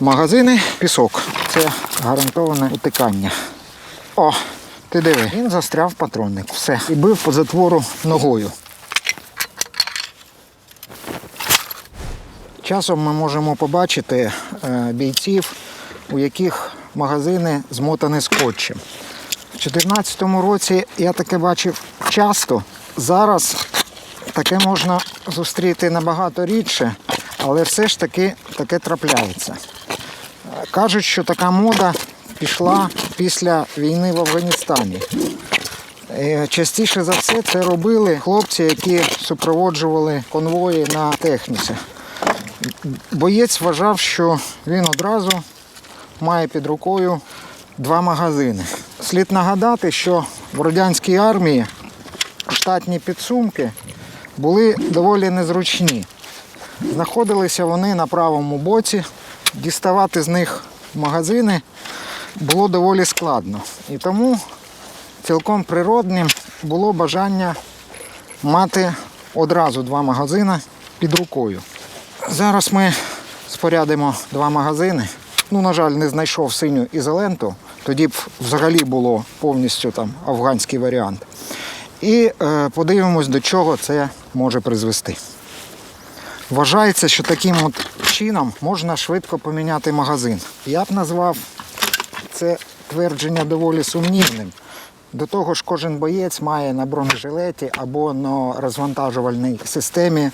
Магазини, пісок. Це гарантоване утикання. О, ти диви, він застряв в патроннику. Все. І бив по затвору ногою. Часом ми можемо побачити е, бійців, у яких магазини змотані скотчем. У 2014 році я таке бачив часто. Зараз таке можна зустріти набагато рідше, але все ж таки таке трапляється. Кажуть, що така мода пішла після війни в Афганістані. Е, Частіше за все це робили хлопці, які супроводжували конвої на техніці. Боєць вважав, що він одразу має під рукою два магазини. Слід нагадати, що в радянській армії штатні підсумки були доволі незручні. Знаходилися вони на правому боці, діставати з них магазини було доволі складно. І тому цілком природним було бажання мати одразу два магазини під рукою. Зараз ми спорядимо два магазини. Ну, на жаль, не знайшов синю ізоленту. Тоді б взагалі було повністю там афганський варіант. І е, подивимось, до чого це може призвести. Вважається, що таким от чином можна швидко поміняти магазин. Я б назвав це твердження доволі сумнівним. До того ж, кожен боєць має на бронежилеті або на розвантажувальній системі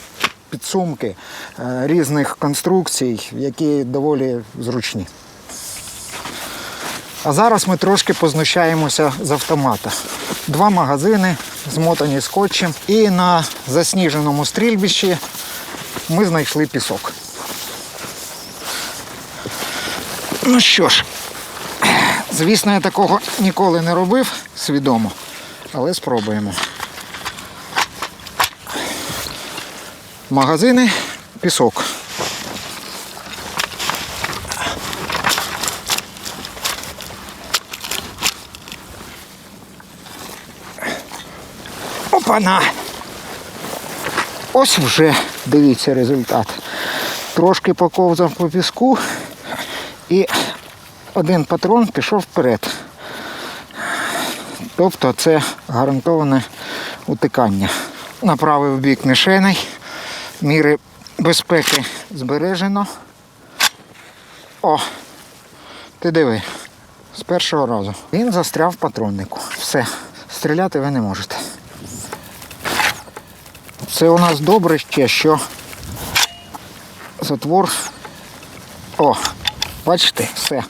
підсумки е, різних конструкцій, які доволі зручні. А зараз ми трошки познущаємося з автомата. Два магазини змотані скотчем. І на засніженому стрільбищі ми знайшли пісок. Ну що ж, звісно, я такого ніколи не робив свідомо, але спробуємо. Магазини, пісок. Опана! Ось вже дивіться результат. Трошки поковзав по піску і один патрон пішов вперед. Тобто це гарантоване утикання. Направив бік мішеней, міри безпеки збережено. О, ти диви, з першого разу. Він застряв в патроннику. Все, стріляти ви не можете. Це у нас добре ще, що затвор. О, бачите, все.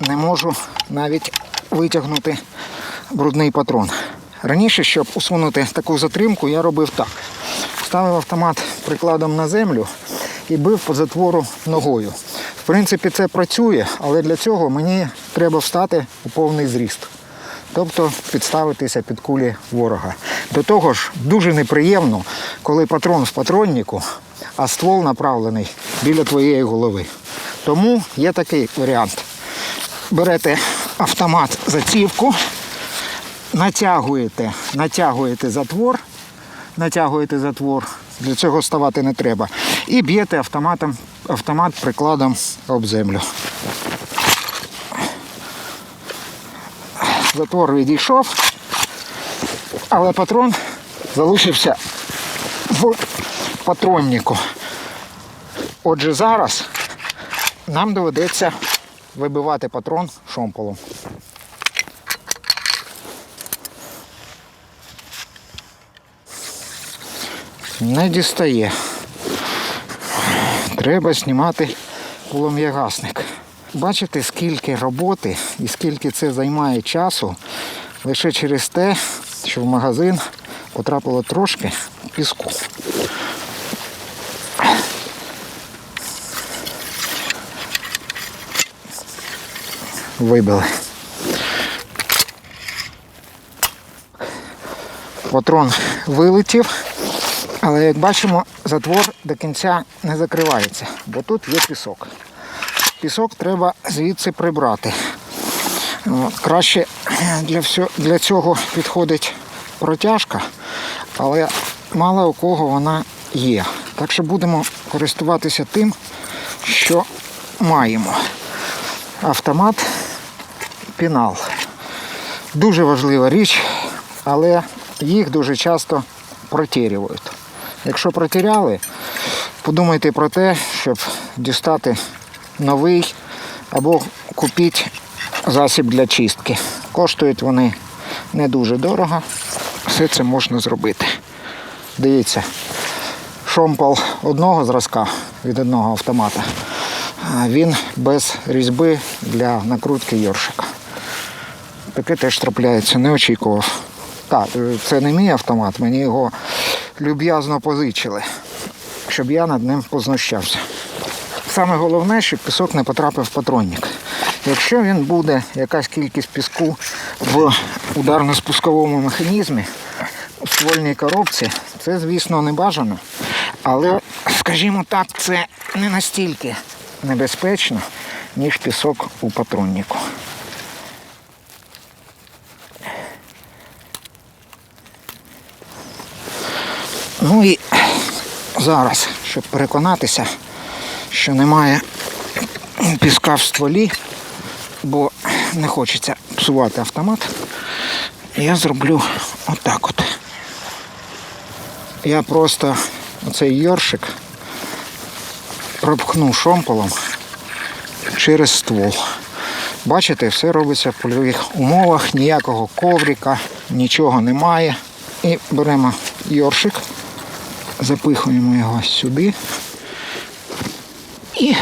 Не можу навіть витягнути брудний патрон. Раніше, щоб усунути таку затримку, я робив так. Ставив автомат прикладом на землю і бив по затвору ногою. В принципі, це працює, але для цього мені треба встати у повний зріст. Тобто підставитися під кулі ворога. До того ж, дуже неприємно, коли патрон в патроннику, а ствол направлений біля твоєї голови. Тому є такий варіант. Берете автомат зацівку, натягуєте, натягуєте затвор, натягуєте затвор, для цього ставати не треба. І б'єте автоматом, автомат прикладом об землю. Затвор відійшов, але патрон залишився в патроннику. Отже, зараз нам доведеться вибивати патрон шомполом. Не дістає. Треба знімати полум'ягасник. Бачите, скільки роботи і скільки це займає часу лише через те, що в магазин потрапило трошки піску. Вибили. Патрон вилетів, але як бачимо, затвор до кінця не закривається, бо тут є пісок. Пісок треба звідси прибрати. Краще для, всього, для цього підходить протяжка, але мало у кого вона є. Так що будемо користуватися тим, що маємо автомат пінал. Дуже важлива річ, але їх дуже часто протірюють. Якщо протіряли, подумайте про те, щоб дістати новий або купіть засіб для чистки. Коштують вони не дуже дорого. Все це можна зробити. Дивіться, шомпол одного зразка від одного автомата. Він без різьби для накрутки йоршика. Таке теж трапляється, не очікував. Так, це не мій автомат, мені його люб'язно позичили, щоб я над ним познущався. Саме головне, щоб пісок не потрапив в патронник. Якщо він буде якась кількість піску в ударно-спусковому механізмі, у ствольній коробці, це, звісно, не бажано. Але, скажімо так, це не настільки небезпечно, ніж пісок у патроннику. Ну і зараз, щоб переконатися, що немає піска в стволі, бо не хочеться псувати автомат, я зроблю отак от. Я просто оцей йоршик пропхну шомполом через ствол. Бачите, все робиться в польових умовах, ніякого коврика, нічого немає. І беремо йоршик, запихуємо його сюди і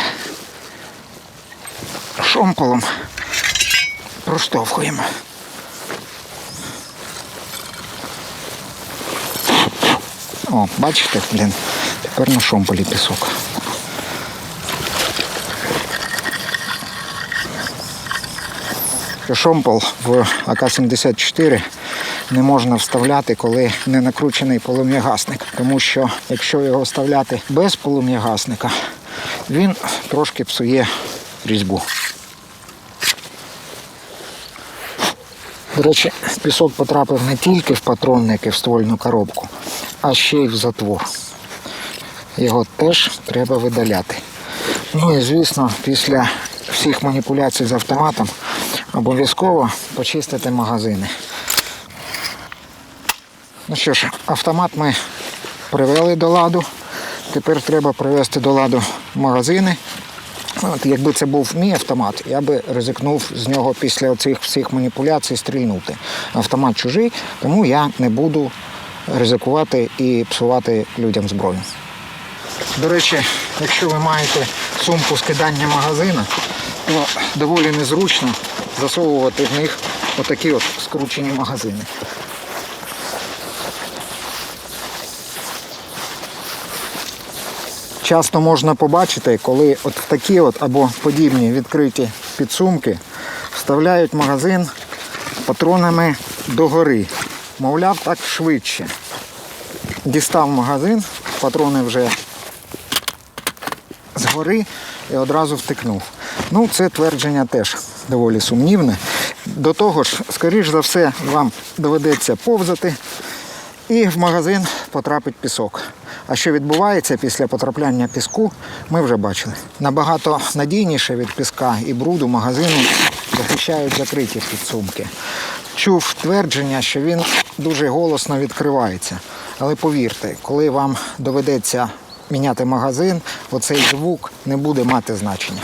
шомполом проштовхуємо. О, бачите, блін, тепер на шомполі пісок. Шомпол в АК-74 не можна вставляти, коли не накручений полум'ягасник. Тому що якщо його вставляти без полум'ягасника, він трошки псує різьбу. До речі, пісок потрапив не тільки в патронник і в ствольну коробку, а ще й в затвор. Його теж треба видаляти. Ну і звісно, після всіх маніпуляцій з автоматом обов'язково почистити магазини. Ну що ж, автомат ми привели до ладу. Тепер треба привести до ладу магазини. От, якби це був мій автомат, я би ризикнув з нього після цих всіх маніпуляцій стрільнути. Автомат чужий, тому я не буду ризикувати і псувати людям зброю. До речі, якщо ви маєте сумку з кидання магазина, то доволі незручно засовувати в них отакі от скручені магазини. Часто можна побачити, коли от в такі от або подібні відкриті підсумки вставляють магазин патронами догори. Мовляв, так швидше. Дістав магазин, патрони вже згори і одразу втикнув. Ну, це твердження теж доволі сумнівне. До того ж, скоріш за все, вам доведеться повзати і в магазин потрапить пісок. А що відбувається після потрапляння піску, ми вже бачили. Набагато надійніше від піска і бруду магазину захищають закриті підсумки. Чув твердження, що він дуже голосно відкривається. Але повірте, коли вам доведеться міняти магазин, оцей звук не буде мати значення.